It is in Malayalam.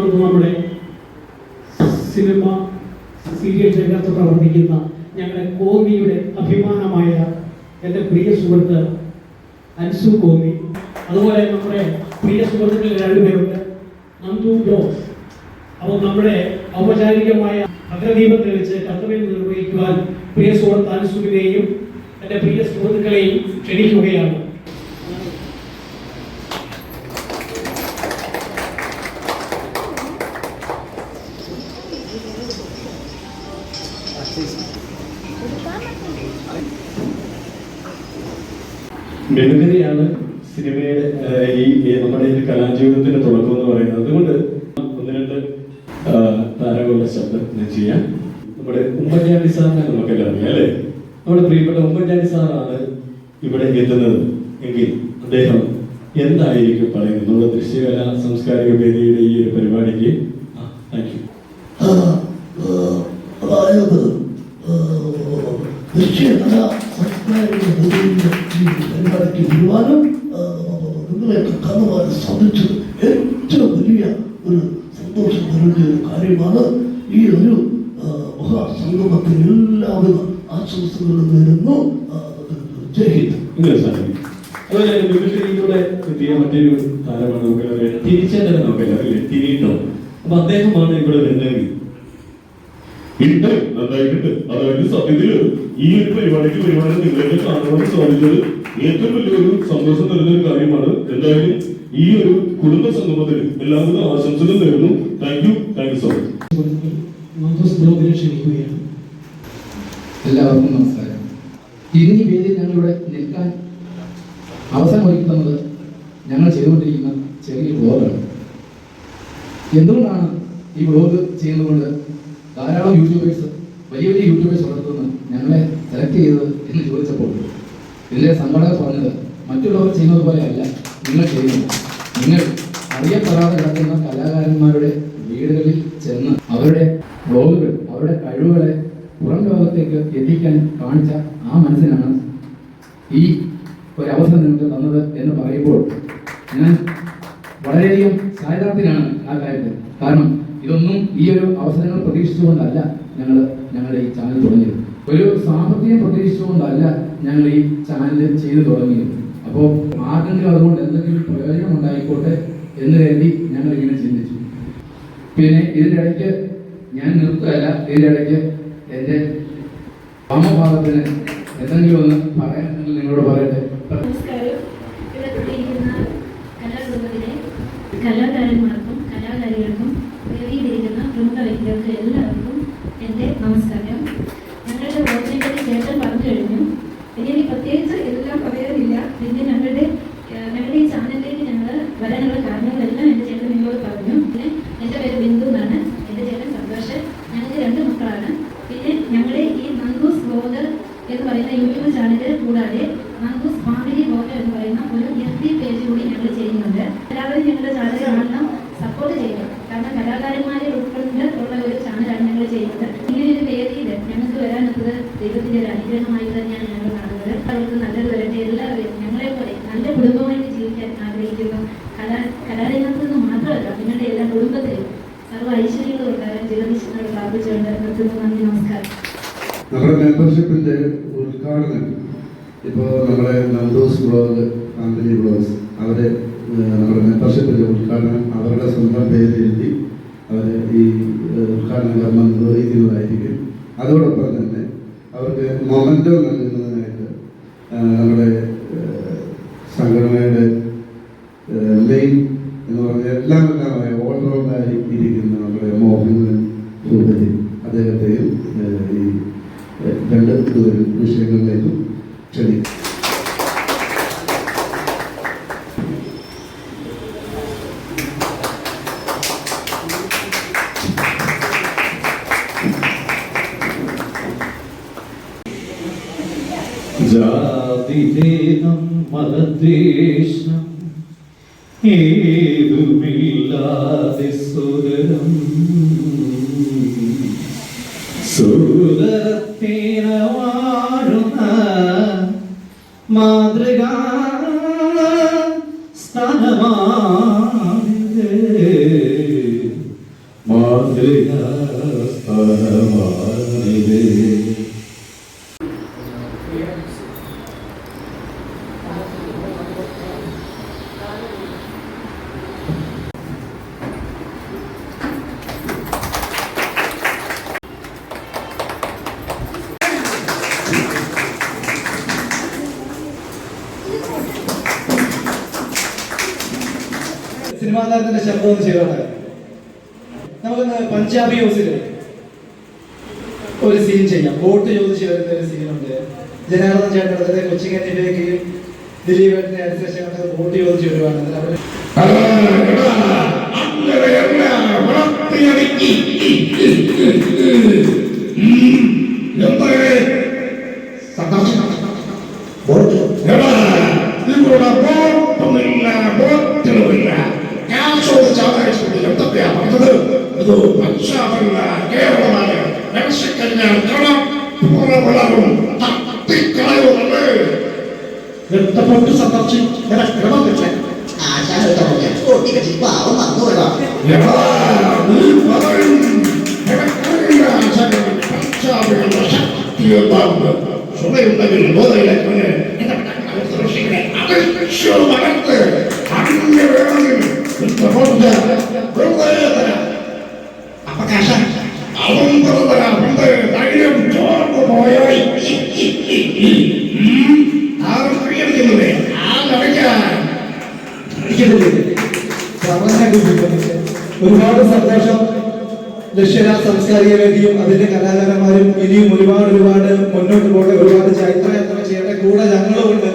അതോടൊപ്പം നമ്മുടെ സിനിമ സീരിയൽ രംഗത്ത് പ്രവർത്തിക്കുന്ന ഞങ്ങളുടെ കോമിയുടെ അഭിമാനമായ എന്റെ പ്രിയ സുഹൃത്ത് അൻസു കോമി. അതുപോലെ നമ്മുടെ പ്രിയ സുഹൃത്തുക്കൾ രണ്ടുപേരുണ്ട്. നന്ദു ജോസ്. അപ്പോൾ നമ്മുടെ ഔപചാരികമായ അഗ്രദീപത്തിൽ വെച്ച് കർത്തവ്യം നിർവഹിക്കുവാൻ പ്രിയ സുഹൃത്ത് അൻസുവിനെയും എന്റെ പ്രിയ സുഹൃത്തുക്കളെയും ക്ഷണിക്കുകയാണ്. മെഴുകരയാണ് സിനിമയുടെ ഈ നമ്മുടെ ഈ കലാജീവിതത്തിന്റെ തുടക്കം എന്ന് പറയുന്നത്. അതുകൊണ്ട് ഒന്ന് രണ്ട് താരകളുടെ ശബ്ദം ഞാൻ ചെയ്യാം. നമ്മുടെ ഉമ്മൻചാണ്ടി സാറിനെ നമുക്കെല്ലാം അറിയാം അല്ലേ? നമ്മുടെ പ്രിയപ്പെട്ട ഉമ്മൻചാണ്ടി സാറാണ് ഇവിടെ എത്തുന്നത്. എങ്കിൽ അദ്ദേഹം എന്തായിരിക്കും പറയുന്നത്? നമ്മുടെ ദൃശ്യകല സാംസ്കാരിക വേദിയുടെ ഈ ഒരു പരിപാടിക്ക് താങ്ക് യു ആ, ആ, അതായത് ആ, ദക്ഷിണ സംസ്കാരിക വേദിയുടെ ഈ പരിപാടിക്ക് വരുവാനും ആ, നിങ്ങളെയൊക്കെ കാണുവാൻ സാധിച്ചത് ഏറ്റവും വലിയ ഒരു സന്തോഷം നിറഞ്ഞ ഒരു കാര്യമാണ് ഈ ഒരു ആ, മഹാസംഗമത്തിന് എല്ലാവിധ ആശംസകളും നേരുന്നു. ജയ് ഹിന്ദ്. അതുപോലെ മിമിക്രിയിലൂടെ എത്തിയ മറ്റൊരു താരമാണ് നമുക്കറിയാം തിരിച്ചേട്ടനെ നമുക്കറിയാം അല്ലേ തിരിട്ടോ അപ്പൊ അദ്ദേഹമാണ് ഇവിടെ വരുന്നതെങ്കിൽ. ഉണ്ട് നന്നായിട്ടുണ്ട് അതായത് സത്യത്തിൽ ഈ ഒരു പരിപാടിക്ക് പരിപാടി നിങ്ങളെ കാണുവാൻ സാധിച്ചത് ഏറ്റവും വലിയൊരു സന്തോഷം തരുന്ന ഒരു കാര്യമാണ് എന്തായാലും ഈ ഒരു കുടുംബ സംഗമത്തിൽ എല്ലാവിധ ആശംസകളും നേരുന്നു. Thank you thank you so much ക്ഷണിക്കുകയാണ്. എല്ലാവർക്കും നമസ്കാരം. ഇന്ന് ഈ വേദിയിൽ ഞങ്ങളിവിടെ നിൽക്കാൻ അവസരം ഒരുക്കി തന്നത് ഞങ്ങൾ ചെയ്തുകൊണ്ടിരിക്കുന്ന ചെറിയ ബ്ലോഗാണ് എന്തുകൊണ്ടാണ് ഈ ബ്ലോഗ് ചെയ്യുന്നതുകൊണ്ട് ധാരാളം യൂട്യൂബേഴ്സ് വലിയ വലിയ യൂട്യൂബേഴ്സ് വളർത്തുന്ന ഞങ്ങളെ സെലക്ട് ചെയ്തത് എന്ന് ചോദിച്ചപ്പോൾ ഇതിലെ സംഘടന പറഞ്ഞത് മറ്റുള്ളവർ ചെയ്യുന്നത് പോലെയല്ല നിങ്ങൾ ചെയ്യുന്നു. നിങ്ങൾ അറിയപ്പെടാതെ കിടക്കുന്ന കലാകാരന്മാരുടെ വീടുകളിൽ ചെന്ന് അവരുടെ ബ്ലോഗുകൾ അവരുടെ കഴിവുകളെ പുറം ലോകത്തേക്ക് എത്തിക്കാൻ കാണിച്ച ആ മനസ്സിനാണ് ഈ ഒരു അവസരം നിങ്ങൾക്ക് തന്നത് എന്ന് പറയുമ്പോൾ ഞാൻ വളരെയധികം ചാരിതാർത്ഥ്യനാണ് ആ കാര്യത്തിൽ. കാരണം ഇതൊന്നും ഈ ഒരു അവസരങ്ങൾ പ്രതീക്ഷിച്ചുകൊണ്ടല്ല ഞങ്ങൾ ഞങ്ങളുടെ ഈ ചാനൽ തുടങ്ങിയത്. ഒരു സാമ്പത്തികം പ്രതീക്ഷിച്ചുകൊണ്ടല്ല ഞങ്ങൾ ഈ ചാനൽ ചെയ്തു തുടങ്ങിയത്. അപ്പോൾ ആർക്കെങ്കിലും അതുകൊണ്ട് എന്തെങ്കിലും പ്രയോജനം ഉണ്ടായിക്കോട്ടെ എന്ന് കരുതി ഞങ്ങൾ ഇങ്ങനെ ചിന്തിച്ചു. പിന്നെ ഇതിന്റെ ഇടയ്ക്ക് ഞാൻ നിർത്തുകയല്ല ഇതിന്റെ ഇടയ്ക്ക് എന്റെ വാമഭാഗത്തിന് എന്തെങ്കിലും ഒന്ന് പറയാൻ നിങ്ങളോട് പറയട്ടെ. നമസ്കാരം. ഇവിടെ വ്യക്തികൾക്ക് എല്ലാവർക്കും എന്റെ നമസ്കാരം. ഞങ്ങളുടെ പറ്റി ചേട്ടൻ പറഞ്ഞു കഴിഞ്ഞു ഇനി പ്രത്യേകിച്ച് എല്ലാം പറയാറില്ല പിന്നെ ഞങ്ങളുടെ ഞങ്ങളുടെ ഈ ചാനലിലേക്ക് ഞങ്ങൾ വരാനുള്ള കാരണങ്ങളെല്ലാം എന്റെ ചേട്ടൻ നിങ്ങളോട് പറഞ്ഞു. പിന്നെ എന്റെ പേര് ബിന്ദു എന്നാണ്. എന്റെ ചേട്ടൻ സന്തോഷ്. ഞങ്ങൾക്ക് രണ്ട് മക്കളാണ്. പിന്നെ ഞങ്ങളുടെ ഈ നന്ദൂസ് ബ്ലോഗർ എന്ന് പറയുന്ന യൂട്യൂബ് ചാനൽ കൂടാതെ നന്ദൂസ് ഫാമിലി ബ്ലോഗർ എന്ന് പറയുന്ന ഒരു എഫ് ഡി പേജ് കൂടി ഞങ്ങൾ ചെയ്യുന്നുണ്ട് എല്ലാവരും ഞങ്ങളുടെ ചാനൽ കാണണം സപ്പോർട്ട് ചെയ്യണം കാരണം കലാകാരന്മാരെ ഉൾക്കൊണ്ട് ഉള്ള ഒരു ചാനലാണ് ഞങ്ങൾ ചെയ്യുന്നത് ഇങ്ങനെ ഒരു വേദിയിൽ ഞങ്ങൾക്ക് വരാനെത്തത് ദൈവത്തിന്റെ ഒരു അനുഗ്രഹമായി തന്നെയാണ് ഞങ്ങൾ കാണുന്നത് അവർക്ക് നല്ലത് വരട്ടെ എല്ലാവരും ഞങ്ങളെ പോലെ നല്ല കുടുംബമായിട്ട് ജീവിക്കാൻ ആഗ്രഹിക്കുന്നു കലാ കലാരംഗത്ത് നിന്ന് മാത്രമല്ല നിങ്ങളുടെ എല്ലാ കുടുംബത്തിലും സർവ ഐശ്വര്യങ്ങളും ഉണ്ടാകാൻ ജഗദീശ്വരനോട് പ്രാർത്ഥിച്ചുകൊണ്ട് നിർത്തുന്നു. നന്ദി നമസ്കാരം. നമ്മുടെ മെമ്പർഷിപ്പിന്റെ ഉദ്ഘാടനം ഇപ്പോൾ നമ്മുടെ നന്ദോസ് ബ്ലോഗ് ഫാമിലി ബ്ലോഗ്സ് അവരെ നമ്മുടെ മെമ്പർഷിപ്പിന്റെ ഉദ്ഘാടനം അവരുടെ സ്വന്തം പേരിലെഴുതി അവർ ഈ ഉദ്ഘാടന കർമ്മം നിർവഹിക്കുന്നതായിരിക്കും. അതോടൊപ്പം തന്നെ അവർക്ക് മൊമെന്റോ നൽകുന്നതിനായിട്ട് നമ്മുടെ സംഘടനയുടെ മെയിൻ എന്ന് പറഞ്ഞ എല്ലാം എല്ലാമായ ഓൾറൗണ്ടായി ഇരിക്കുന്ന നമ്മുടെ മോഹൻലാൽ ഭൂപതി അദ്ദേഹത്തെയും ഈ രണ്ട് വിഷയങ്ങളിലേക്കും ക്ഷണിക്കും ജാതിഭേദം മതദ്വേഷം ഏതുമില്ലാതെ സുതരം സുതരത്തിന വാഴുന്ന മാതൃക സ്ഥാനമാണിത് സിനിമാ താരത്തിന്റെ ശബ്ദം ഒന്ന് ചെയ്തോട്ടെ നമുക്കൊന്ന് പഞ്ചാബി ഹൗസിൽ ഒരു സീൻ ചെയ്യാം വോട്ട് ചോദിച്ച് വരുന്ന ഒരു സീനുണ്ട് ജനാർദ്ദൻ ചേട്ടൻ അതായത് കൊച്ചിൻ കന്നിലേക്ക് ദിലീപേട്ടനെ അനുസരിച്ച് അങ്ങോട്ട് വോട്ട് ചോദിച്ച് വരുവാണ് അതിൽ അവര് രക്തപ്പൊട്ട് സന്ദർശിച്ച് ക്രമം കിട്ടേ ചുമയുണ്ടെങ്കിൽ ബോധയിലേക്ക് മകത്ത് അങ്ങനെ വേണമെങ്കിൽ ഒരുപാട് സന്തോഷം. ദക്ഷിണ സാംസ്കാരിക വേദിയും അതിന്റെ കലാകാരന്മാരും ഇനിയും ഒരുപാട് ഒരുപാട് മുന്നോട്ട് പോകട്ടെ. ഒരുപാട് ചൈത്രയാത്ര ചെയ്യട്ടെ. കൂടെ ഞങ്ങളും ഉണ്ട്.